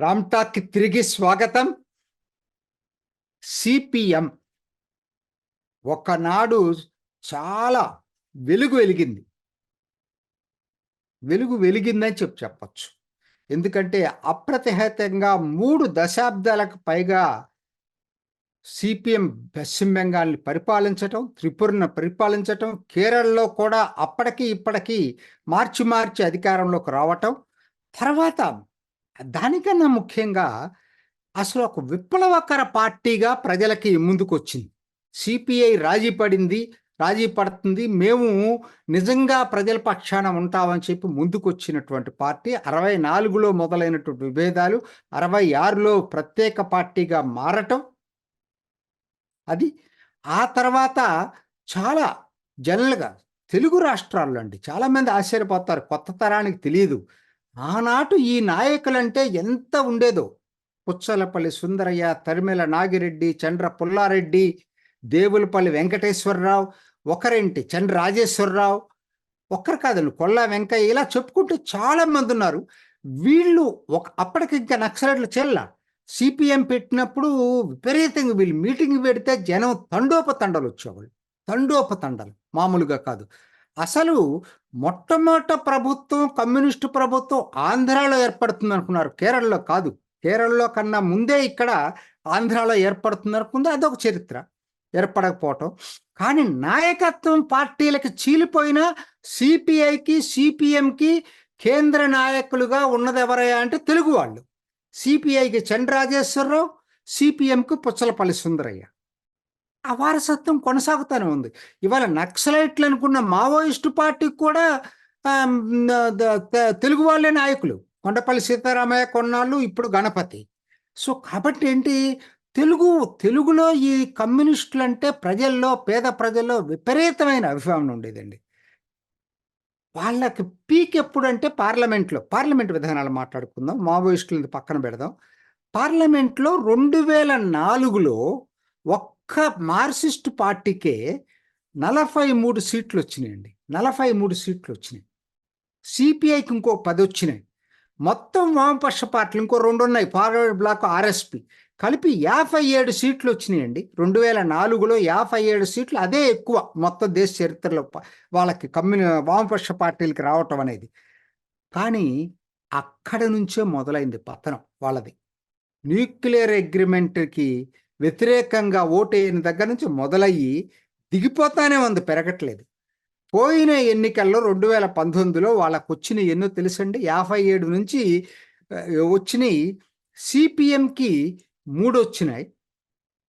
రామ్టాక్కి తిరిగి స్వాగతం. సిపిఎం ఒకనాడు చాలా వెలుగు వెలిగింది. వెలుగు వెలిగిందని చెప్పి చెప్పచ్చు. ఎందుకంటే అప్రతిహతంగా మూడు దశాబ్దాలకు పైగా సిపిఎం పశ్చిమ బెంగాల్ని పరిపాలించటం త్రిపురను పరిపాలించటం కేరళలో కూడా అప్పటికి ఇప్పటికీ మార్చి మార్చి అధికారంలోకి రావటం తర్వాత దానికన్నా ముఖ్యంగా అసలు ఒక విప్లవకర పార్టీగా ప్రజలకి ముందుకొచ్చింది. సిపిఐ రాజీ పడింది రాజీ పడుతుంది. మేము నిజంగా ప్రజల పక్షాన ఉంటామని చెప్పి ముందుకొచ్చినటువంటి పార్టీ అరవై నాలుగులో మొదలైనటువంటి విభేదాలు అరవై ఆరులో ప్రత్యేక పార్టీగా మారటం. అది ఆ తర్వాత చాలా జనరల్గా తెలుగు రాష్ట్రాల్లో అండి చాలామంది ఆశ్చర్యపోతారు. కొత్త తరానికి తెలియదు ఆనాటు ఈ నాయకులంటే ఎంత ఉండేదో? పుచ్చలపల్లి సుందరయ్య తరిమెల నాగిరెడ్డి చంద్ర పుల్లారెడ్డి దేవులపల్లి వెంకటేశ్వరరావు ఒకరేంటి చంద్ర రాజేశ్వరరావు ఒక్కరు కాదండి కొల్లా వెంకయ్య ఇలా చెప్పుకుంటే చాలా మంది ఉన్నారు. వీళ్ళు ఒక అప్పటికి ఇంకా నక్సలైట్లు చెల్ల. సిపిఎం పెట్టినప్పుడు విపరీతంగా వీళ్ళు మీటింగ్ పెడితే జనం తండోపతండలు వచ్చేవాళ్ళు. తండోపతండలు మామూలుగా కాదు. అసలు మొట్టమొదట ప్రభుత్వం కమ్యూనిస్టు ప్రభుత్వం ఆంధ్రాలో ఏర్పడుతుంది అనుకున్నారు. కేరళలో కాదు. కేరళలో కన్నా ముందే ఇక్కడ ఆంధ్రాలో ఏర్పడుతుంది అనుకుంది. అదొక చరిత్ర. ఏర్పడకపోవటం. కానీ నాయకత్వం పార్టీలకు చీలిపోయిన సిపిఐకి సిపిఎంకి కేంద్ర నాయకులుగా ఉన్నది ఎవరయ్యా అంటే తెలుగు వాళ్ళు. సిపిఐకి చంద్రరాజేశ్వరరావు సిపిఎంకి పుచ్చలపల్లి సుందరయ్య. ఆ వారసత్వం కొనసాగుతూనే ఉంది. ఇవాళ నక్సలైట్లు అనుకున్న మావోయిస్టు పార్టీకి కూడా తెలుగు వాళ్ళే నాయకులు. కొండపల్లి సీతారామయ్య కొన్నాళ్ళు ఇప్పుడు గణపతి. సో కాబట్టి ఏంటి? తెలుగు తెలుగులో ఈ కమ్యూనిస్టులు అంటే ప్రజల్లో పేద ప్రజల్లో విపరీతమైన అభిమానం ఉండేదండి. వాళ్ళకి పీక్ ఎప్పుడంటే పార్లమెంట్లో పార్లమెంట్ విధానాలు మాట్లాడుకుందాం మావోయిస్టులని పక్కన పెడదాం. పార్లమెంట్లో రెండు వేల నాలుగులో ఒక్క మార్క్సిస్ట్ పార్టీకే నలభై మూడు సీట్లు వచ్చినాయండి నలభై మూడు సీట్లు వచ్చినాయి సిపిఐకి ఇంకో పది వచ్చినాయి మొత్తం వామపక్ష పార్టీలు ఇంకో రెండు ఉన్నాయి ఫార్వర్డ్ బ్లాక్ ఆర్ఎస్పి. కలిపి యాభై ఏడు సీట్లు వచ్చినాయండి రెండు వేల నాలుగులో యాభై ఏడు సీట్లు అదే ఎక్కువ మొత్తం దేశ చరిత్రలో వాళ్ళకి కమ్యూని వామపక్ష పార్టీలకి రావటం అనేది. కానీ అక్కడ నుంచే మొదలైంది పతనం వాళ్ళది. న్యూక్లియర్ అగ్రిమెంట్కి వ్యతిరేకంగా ఓటైన దగ్గర నుంచి మొదలయ్యి దిగిపోతానే ఉంది పెరగట్లేదు. పోయిన ఎన్నికల్లో రెండు వేల పంతొమ్మిదిలో వాళ్ళకు వచ్చిన ఎన్నో తెలుసండి? యాభై ఏడు నుంచి వచ్చినాయి. సిపిఎంకి మూడు వచ్చినాయి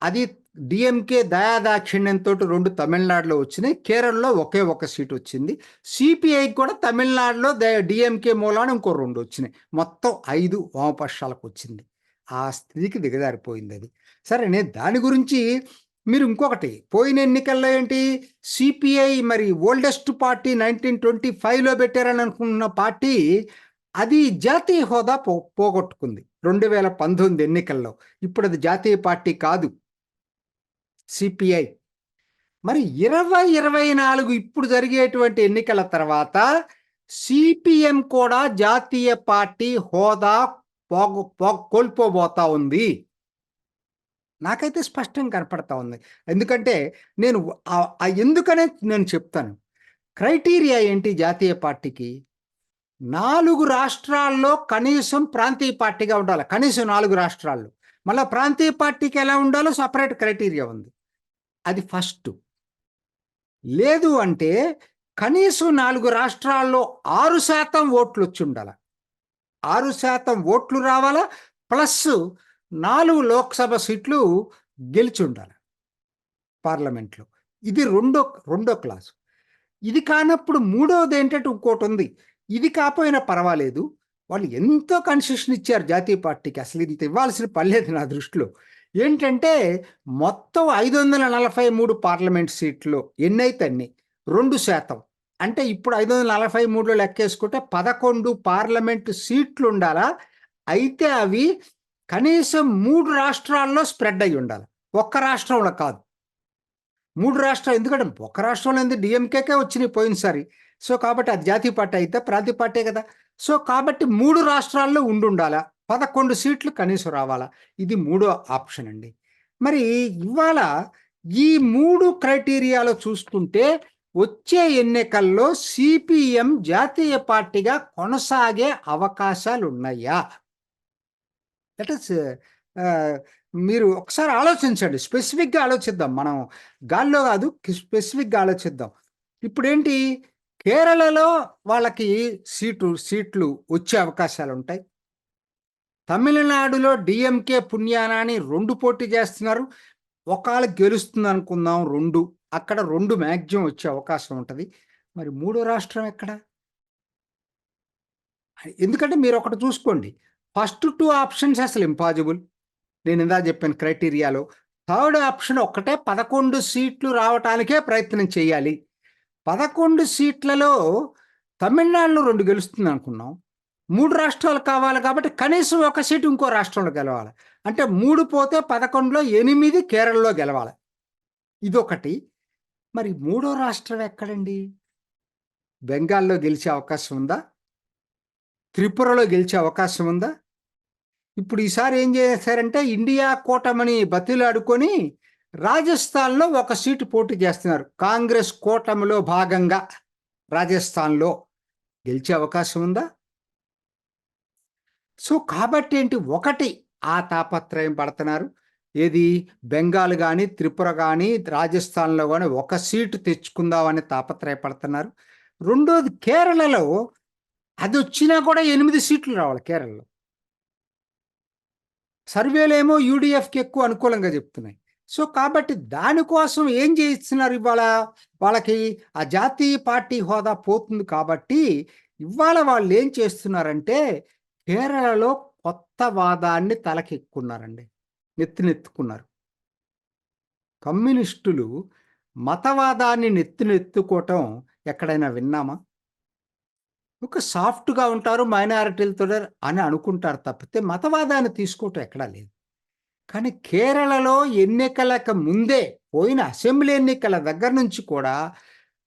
అది డిఎంకే దయాదాక్షిణ్యంతో రెండు తమిళనాడులో వచ్చినాయి. కేరళలో ఒకే ఒక సీట్ వచ్చింది. సిపిఐకి కూడా తమిళనాడులో డిఎంకే మూలాన ఇంకో రెండు వచ్చినాయి. మొత్తం ఐదు వామపక్షాలకు వచ్చింది. ఆ స్థితికి దిగజారిపోయింది అది. సరే నేను దాని గురించి మీరు ఇంకొకటి పోయిన ఎన్నికల్లో ఏంటి? సిపిఐ మరి ఓల్డెస్ట్ పార్టీ నైన్టీన్ ట్వంటీ ఫైవ్లో పెట్టారని అనుకున్న పార్టీ అది జాతీయ హోదా పో పోగొట్టుకుంది. రెండు వేల పంతొమ్మిది ఎన్నికల్లో. ఇప్పుడు అది జాతీయ పార్టీ కాదు. సిపిఐ. మరి ఇరవై ఇరవై నాలుగు ఇప్పుడు జరిగేటువంటి ఎన్నికల తర్వాత సిపిఎం కూడా జాతీయ పార్టీ హోదా పోగ పో కోల్పోబోతా ఉంది. నాకైతే స్పష్టంగా కనపడతా ఉంది. ఎందుకంటే నేను ఎందుకనే నేను చెప్తాను. క్రైటీరియా ఏంటి జాతీయ పార్టీకి? నాలుగు రాష్ట్రాల్లో కనీసం ప్రాంతీయ పార్టీగా ఉండాలి. కనీసం నాలుగు రాష్ట్రాల్లో. మళ్ళీ ప్రాంతీయ పార్టీకి ఎలా ఉండాలో సపరేట్ క్రైటీరియా ఉంది. అది ఫస్ట్. లేదు అంటే కనీసం నాలుగు రాష్ట్రాల్లో ఆరు శాతం ఓట్లు వచ్చి ఉండాలి? ఆరు శాతం ఓట్లు రావాలా? ప్లస్ నాలుగు లోక్సభ సీట్లు గెలిచి ఉండాలి పార్లమెంట్లో. ఇది రెండో రెండో క్లాసు. ఇది కానప్పుడు మూడవది ఏంటంటే ఇంకోటి ఉంది. ఇది కాకపోయినా పర్వాలేదు. వాళ్ళు ఎంతో కన్సెషన్ ఇచ్చారు జాతీయ పార్టీకి. అసలు ఇంత ఇవ్వాల్సిన పర్లేదు నా దృష్టిలో. ఏంటంటే మొత్తం ఐదు వందల నలభై మూడు పార్లమెంట్ సీట్లు ఎన్నైతే అన్ని రెండు శాతం. అంటే ఇప్పుడు ఐదు వందల నలభై మూడులో లెక్కేసుకుంటే పదకొండు పార్లమెంటు సీట్లు ఉండాలా? అయితే అవి కనీసం మూడు రాష్ట్రాల్లో స్ప్రెడ్ అయ్యి ఉండాలి. ఒక్క రాష్ట్రంలో కాదు. మూడు రాష్ట్రాలు ఎందుకంటే ఒక రాష్ట్రంలో ఎందుకు డిఎంకేకే వచ్చినాయి పోయినసారి. సో కాబట్టి అది జాతీయ పార్టీ అయితే ప్రాంతీయ పార్టీ కదా. సో కాబట్టి మూడు రాష్ట్రాల్లో ఉండుండాలా? పదకొండు సీట్లు కనీసం రావాలా? ఇది మూడో ఆప్షన్ అండి. మరి ఇవాళ ఈ మూడు క్రైటీరియాలో చూసుకుంటే వచ్చే ఎన్నికల్లో సిపిఎం జాతీయ పార్టీగా కొనసాగే అవకాశాలు ఉన్నాయా దట్ ఇస్ uh, మీరు ఒకసారి ఆలోచించండి. స్పెసిఫిక్గా ఆలోచిద్దాం. మనం గాల్లో కాదు స్పెసిఫిక్గా ఆలోచిద్దాం. ఇప్పుడేంటి? కేరళలో వాళ్ళకి సీటు సీట్లు వచ్చే అవకాశాలు ఉంటాయి. తమిళనాడులో డిఎంకే పుణ్యానాని రెండు పోటీ చేస్తున్నారు. ఒకవేళ గెలుస్తుంది అనుకుందాం రెండు. అక్కడ రెండు మ్యాక్సిమం వచ్చే అవకాశం ఉంటుంది. మరి మూడో రాష్ట్రం ఎక్కడ? ఎందుకంటే మీరు ఒకటి చూసుకోండి. ఫస్ట్ టూ ఆప్షన్స్ అసలు ఇంపాసిబుల్ నేను ఇందా చెప్పాను క్రైటీరియాలో. థర్డ్ ఆప్షన్ ఒక్కటే పదకొండు సీట్లు రావటానికే ప్రయత్నం చేయాలి. పదకొండు సీట్లలో తమిళనాడులో రెండు గెలుస్తుంది అనుకున్నాం. మూడు రాష్ట్రాలు కావాలి కాబట్టి కనీసం ఒక సీటు ఇంకో రాష్ట్రంలో గెలవాలి. అంటే మూడు పోతే పదకొండులో ఎనిమిది కేరళలో గెలవాలి. ఇదొకటి. మరి మూడో రాష్ట్రం ఎక్కడండి? బెంగాల్లో గెలిచే అవకాశం ఉందా? త్రిపురలో గెలిచే అవకాశం ఉందా? ఇప్పుడు ఈసారి ఏం చేశారంటే ఇండియా కూటమిని బతిలాడుకొని రాజస్థాన్లో ఒక సీటు పోటీ చేస్తున్నారు. కాంగ్రెస్ కూటమిలో భాగంగా రాజస్థాన్లో గెలిచే అవకాశం ఉందా? సో కాబట్టి ఏంటి? ఒకటి ఆ తాపత్రయం పడుతున్నారు. ఏది? బెంగాల్ కానీ త్రిపుర కానీ రాజస్థాన్లో కానీ ఒక సీటు తెచ్చుకుందామని తాపత్రయపడుతున్నారు. రెండోది కేరళలో అది వచ్చినా కూడా ఎనిమిది సీట్లు రావాలి కేరళలో. సర్వేలేమో యూడిఎఫ్కి ఎక్కువ అనుకూలంగా చెప్తున్నాయి. సో కాబట్టి దానికోసం ఏం చేయిస్తున్నారు ఇవాళ? వాళ్ళకి ఆ జాతీయ పార్టీ హోదా పోతుంది కాబట్టి ఇవాళ వాళ్ళు ఏం చేస్తున్నారంటే కేరళలో కొత్త వాదాన్ని తలకెక్కున్నారండి. నెత్తినెత్తుకున్నారు. కమ్యూనిస్టులు మతవాదాన్ని నెత్తినెత్తుకోవటం ఎక్కడైనా విన్నామా? ఒక సాఫ్ట్గా ఉంటారు మైనారిటీలతో అని అనుకుంటారు తప్పితే మతవాదాన్ని తీసుకోవటం ఎక్కడా లేదు. కానీ కేరళలో ఎన్నికలకు ముందే పోయిన అసెంబ్లీ ఎన్నికల దగ్గర నుంచి కూడా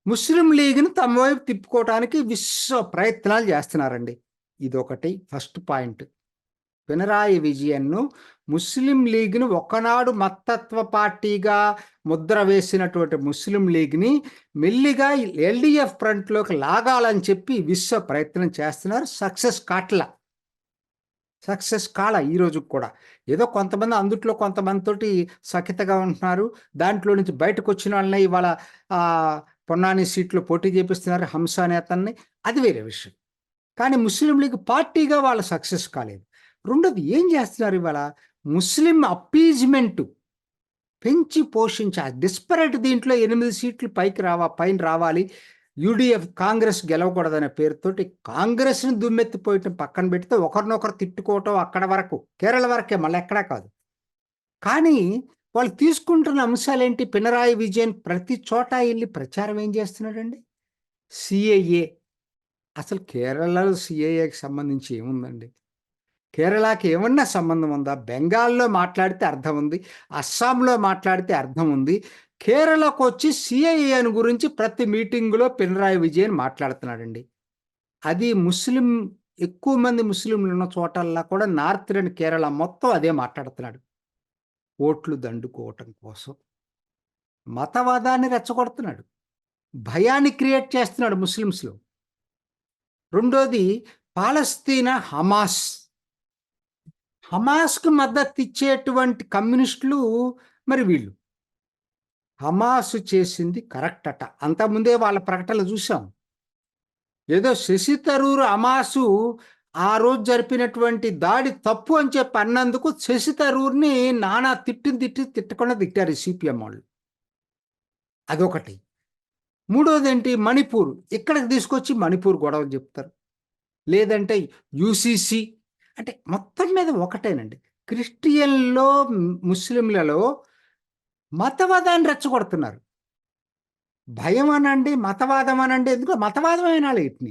ముస్లిం లీగ్ని తమ వైపు తిప్పుకోవడానికి విశ్వ ప్రయత్నాలు చేస్తున్నారండి. ఇదొకటి ఫస్ట్ పాయింట్. పినరాయి విజయన్ను ముస్లిం లీగ్ను ఒకనాడు మత్తత్వ పార్టీగా ముద్ర వేసినటువంటి ముస్లిం లీగ్ని మెల్లిగా ఎల్డిఎఫ్ ఫ్రంట్లోకి లాగాలని చెప్పి విశ్వ ప్రయత్నం చేస్తున్నారు. సక్సెస్ కాట్ల. సక్సెస్ కాల ఈ కూడా. ఏదో కొంతమంది అందుట్లో కొంతమందితోటి సఖితగా ఉంటున్నారు. దాంట్లో నుంచి బయటకు వచ్చిన వాళ్ళని ఇవాళ పొన్నాని సీట్లో పోటీ చేపిస్తున్నారు హంస నేతల్ని. అది వేరే విషయం. కానీ ముస్లిం లీగ్ పార్టీగా వాళ్ళు సక్సెస్ కాలేదు. రెండోది ఏం చేస్తున్నారు ఇవాళ? ముస్లిం అప్పీజ్మెంట్ పెంచి పోషించాలి డిస్పరేట్ దీంట్లో ఎనిమిది సీట్లు పైకి రావా పైన రావాలి. యూడిఎఫ్ కాంగ్రెస్ గెలవకూడదనే పేరుతోటి కాంగ్రెస్ని దుమ్మెత్తిపోయటం పక్కన పెడితే ఒకరినొకరు తిట్టుకోవటం అక్కడ వరకు కేరళ వరకే మళ్ళీ ఎక్కడా కాదు. కానీ వాళ్ళు తీసుకుంటున్న అంశాలేంటి? పినరాయి విజయన్ ప్రతి చోట వెళ్ళి ప్రచారం ఏం చేస్తున్నాడండి? సిఏఏ. అసలు కేరళలో సిఏఏకి సంబంధించి ఏముందండి? కేరళకి ఏమన్నా సంబంధం ఉందా? బెంగాల్లో మాట్లాడితే అర్థం ఉంది అస్సాంలో మాట్లాడితే అర్థం ఉంది. కేరళకు వచ్చి సిఐఏని గురించి ప్రతి మీటింగులో పినరాయి విజయన్ మాట్లాడుతున్నాడండి. అది ముస్లిం ఎక్కువ మంది ముస్లింలు ఉన్న చోటల్లా కూడా నార్త్ అండ్ కేరళ మొత్తం అదే మాట్లాడుతున్నాడు. ఓట్లు దండుకోవటం కోసం. మతవాదాన్ని రెచ్చగొడుతున్నాడు. భయాన్ని క్రియేట్ చేస్తున్నాడు ముస్లిమ్స్లో. రెండోది పాలస్తీనా హమాస్. హమాస్కు మద్దతు ఇచ్చేటువంటి కమ్యూనిస్టులు మరి వీళ్ళు. హమాస్ చేసింది కరెక్ట్ అట. అంతకుముందే వాళ్ళ ప్రకటనలు చూసాం. ఏదో శశి తరూరు హమాసు ఆ రోజు జరిపినటువంటి దాడి తప్పు అని చెప్పి అన్నందుకు శశి తరూర్ని నానా తిట్టిని తిట్టి తిట్టకుండా తిట్టారు సిపిఎం వాళ్ళు. అదొకటి. మూడోది ఏంటి మణిపూర్. ఇక్కడికి తీసుకొచ్చి మణిపూర్ గొడవ చెప్తారు. లేదంటే యూసీసీ అంటే మొత్తం మీద ఒకటేనండి. క్రిస్టియన్లో ముస్లింలలో మతవాదాన్ని రెచ్చగొడుతున్నారు. భయం అనండి మతవాదం అనండి. ఎందుకు? మతవాదం అయినా వీటిని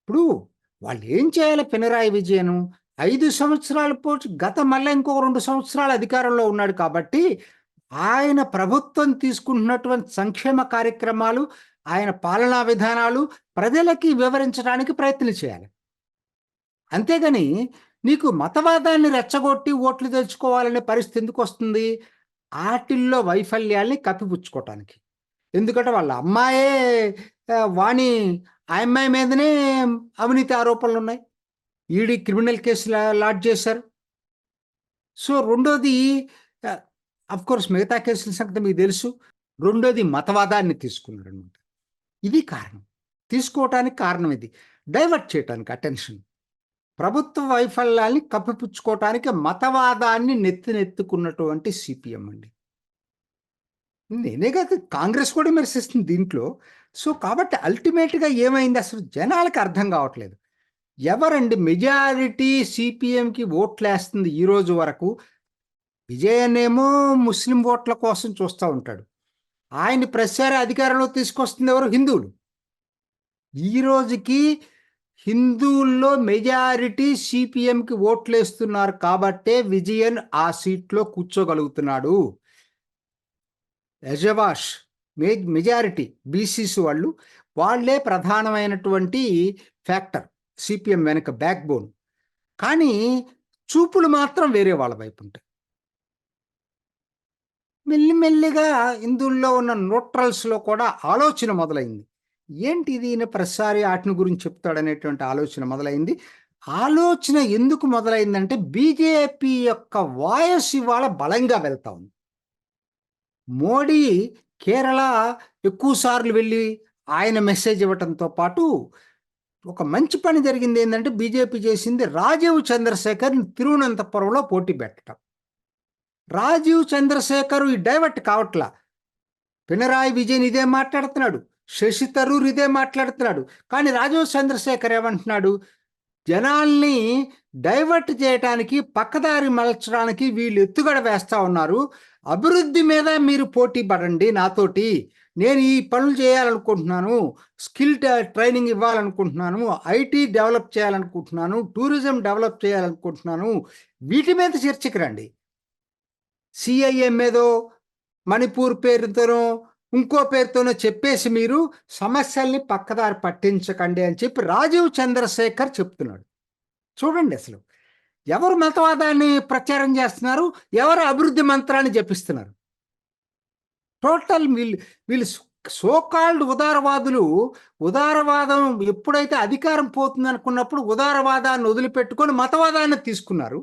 ఇప్పుడు వాళ్ళు ఏం చేయాలి పినరాయి విజయను? ఐదు సంవత్సరాల పోటీ గత మళ్ళీ ఇంకో రెండు సంవత్సరాల అధికారంలో ఉన్నాడు కాబట్టి ఆయన ప్రభుత్వం తీసుకుంటున్నటువంటి సంక్షేమ కార్యక్రమాలు ఆయన పాలనా విధానాలు ప్రజలకి వివరించడానికి ప్రయత్నం చేయాలి. అంతేగాని నీకు మతవాదాన్ని రెచ్చగొట్టి ఓట్లు తెచ్చుకోవాలనే పరిస్థితి ఎందుకు వస్తుంది? ఆటిల్లో వైఫల్యాల్ని కప్పిపుచ్చుకోవటానికి ఎందుకంటే వాళ్ళ అమ్మాయే వాణి ఆ అమ్మాయి మీదనే అవినీతి ఆరోపణలు ఉన్నాయి. ఈడీ క్రిమినల్ కేసులు లాడ్జ్ చేశారు. సో రెండోది కోర్స్ మిగతా కేసుల సంగతి మీకు తెలుసు. రెండోది మతవాదాన్ని తీసుకున్నాడు అనమాట ఇది కారణం. తీసుకోవటానికి కారణం ఇది. డైవర్ట్ చేయటానికి అటెన్షన్ ప్రభుత్వ వైఫల్యాల్ని కప్పిపుచ్చుకోవటానికి మతవాదాన్ని నెత్తినెత్తుకున్నటువంటి సిపిఎం అండి. నేనే కాదు కాంగ్రెస్ కూడా మెరిసిస్తుంది దీంట్లో. సో కాబట్టి అల్టిమేట్గా ఏమైంది? అసలు జనాలకు అర్థం కావట్లేదు. ఎవరండి మెజారిటీ సిపిఎంకి ఓట్లేస్తుంది ఈ రోజు వరకు? విజయనేమో ముస్లిం ఓట్ల కోసం చూస్తూ ఉంటాడు. ఆయన ప్రసార అధికారంలో తీసుకొస్తుంది ఎవరు? హిందువులు. ఈ రోజుకి హిందువుల్లో మెజారిటీ సిపిఎంకి ఓట్లేస్తున్నారు కాబట్టే విజయన్ ఆ సీట్లో కూర్చోగలుగుతున్నాడు. యజవాష్ మే మెజారిటీ బీసీసీ వాళ్ళు వాళ్ళే ప్రధానమైనటువంటి ఫ్యాక్టర్ సిపిఎం వెనక బ్యాక్ బోన్ కానీ చూపులు మాత్రం వేరే వాళ్ళ వైపు ఉంటాయి. మెల్లిమెల్లిగా హిందువుల్లో ఉన్న న్యూట్రల్స్లో కూడా ఆలోచన మొదలైంది. ఏంటి ఇది ఈయన ప్రతిసారి ఆటను గురించి చెప్తాడనేటువంటి ఆలోచన మొదలైంది. ఆలోచన ఎందుకు మొదలైందంటే బీజేపీ యొక్క వాయస్ ఇవాళ బలంగా వెళ్తా ఉంది. మోడీ కేరళ ఎక్కువసార్లు వెళ్ళి ఆయన మెసేజ్ ఇవ్వటంతో పాటు ఒక మంచి పని జరిగింది ఏంటంటే బీజేపీ చేసింది రాజీవ్ చంద్రశేఖర్ తిరువనంతపురంలో పోటీ పెట్టడం రాజీవ్ చంద్రశేఖర్ ఈ డైవర్ట్ కావట్లా? పినరాయి విజయన్ ఇదే మాట్లాడుతున్నాడు. శశి తరూర్ ఇదే మాట్లాడుతున్నాడు. కానీ రాజీవ్ చంద్రశేఖర్ ఏమంటున్నాడు? జనాల్ని డైవర్ట్ చేయటానికి పక్కదారి మలచడానికి వీళ్ళు ఎత్తుగడ వేస్తా ఉన్నారు. అభివృద్ధి మీద మీరు పోటీ పడండి నాతోటి. నేను ఈ పనులు చేయాలనుకుంటున్నాను. స్కిల్ ట్రైనింగ్ ఇవ్వాలనుకుంటున్నాను. ఐటీ డెవలప్ చేయాలనుకుంటున్నాను. టూరిజం డెవలప్ చేయాలనుకుంటున్నాను. వీటి మీద చర్చకి రండి. సిఐఎం ఏదో మణిపూర్ పేరుతోనో ఇంకో పేరుతోనో చెప్పేసి మీరు సమస్యల్ని పక్కదారి పట్టించకండి అని చెప్పి రాజీవ్ చంద్రశేఖర్ చెప్తున్నాడు. చూడండి అసలు. ఎవరు మతవాదాన్ని ప్రచారం చేస్తున్నారు? ఎవరు అభివృద్ధి మంత్రాన్ని జపిస్తున్నారు? టోటల్ వీళ్ళు వీళ్ళు సోకాల్డ్ ఉదారవాదులు ఉదారవాదం ఎప్పుడైతే అధికారం పోతుంది అనుకున్నప్పుడు ఉదారవాదాన్ని వదిలిపెట్టుకొని మతవాదాన్ని తీసుకున్నారు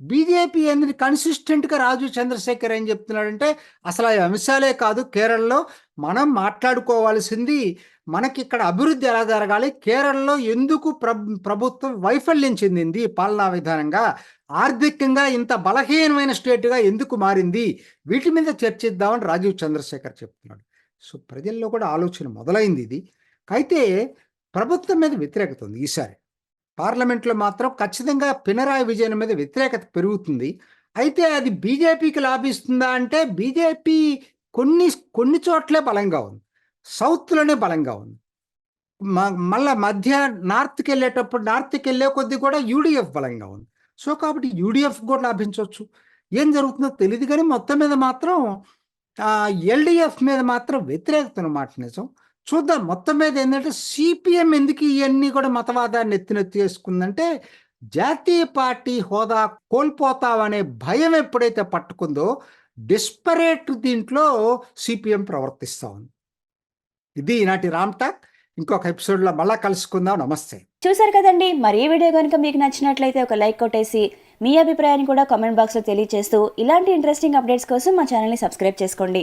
బీజేపీ ఎందుకు కన్సిస్టెంట్గా రాజు చంద్రశేఖర్ ఏం చెప్తున్నాడంటే అసలు ఆ అంశాలే కాదు కేరళలో మనం మాట్లాడుకోవాల్సింది మనకి ఇక్కడ అభివృద్ధి ఎలా జరగాలి కేరళలో ఎందుకు ప్రభుత్వం వైఫల్యం చెందింది పాలనా విధానంగా ఆర్థికంగా ఇంత బలహీనమైన స్టేట్గా ఎందుకు మారింది వీటి మీద చర్చిద్దామని రాజీవ్ చంద్రశేఖర్ చెప్తున్నాడు. సో ప్రజల్లో కూడా ఆలోచన మొదలైంది ఇది. అయితే ప్రభుత్వం మీద వ్యతిరేకత ఉంది ఈసారి. పార్లమెంట్లో మాత్రం ఖచ్చితంగా పినరాయి విజయన్ మీద వ్యతిరేకత పెరుగుతుంది. అయితే అది బీజేపీకి లాభిస్తుందా అంటే బీజేపీ కొన్ని కొన్ని చోట్లే బలంగా ఉంది. సౌత్లోనే బలంగా ఉంది. మ- మళ్ళా మధ్య నార్త్కి వెళ్ళేటప్పుడు నార్త్కి వెళ్ళే కొద్దీ కూడా యూడిఎఫ్ బలంగా ఉంది. సో కాబట్టి యూడిఎఫ్ కూడా లాభించవచ్చు. ఏం జరుగుతుందో తెలియదు కానీ మొత్తం మీద మాత్రం ఎల్డిఎఫ్ మీద మాత్రం వ్యతిరేకత అన్నమాట నిజం. చూద్దాం. మొత్తం మీద ఏంటంటే సిపిఎం ఎందుకు ఇవన్నీ కూడా మతవాదాన్ని ఎత్తినెత్తి చేసుకుందంటే జాతీయ పార్టీ హోదా కోల్పోతావనే భయం ఎప్పుడైతే పట్టుకుందో డిస్పరేట్ దీంట్లో సిపిఎం ప్రవర్తిస్తా ఉంది. ఇది ఈనాటి రామ్ టాక్. ఇంకొక ఎపిసోడ్లో మళ్ళా కలుసుకుందాం. నమస్తే. చూసారు కదండి. మరి ఈ వీడియో కనుక మీకు నచ్చినట్లయితే ఒక లైక్ కొట్టేసి మీ అభిప్రాయాన్ని కూడా కామెంట్ బాక్స్లో తెలియజేస్తూ ఇలాంటి ఇంట్రెస్టింగ్ అప్డేట్స్ కోసం మా ఛానల్ని సబ్స్క్రైబ్ చేసుకోండి.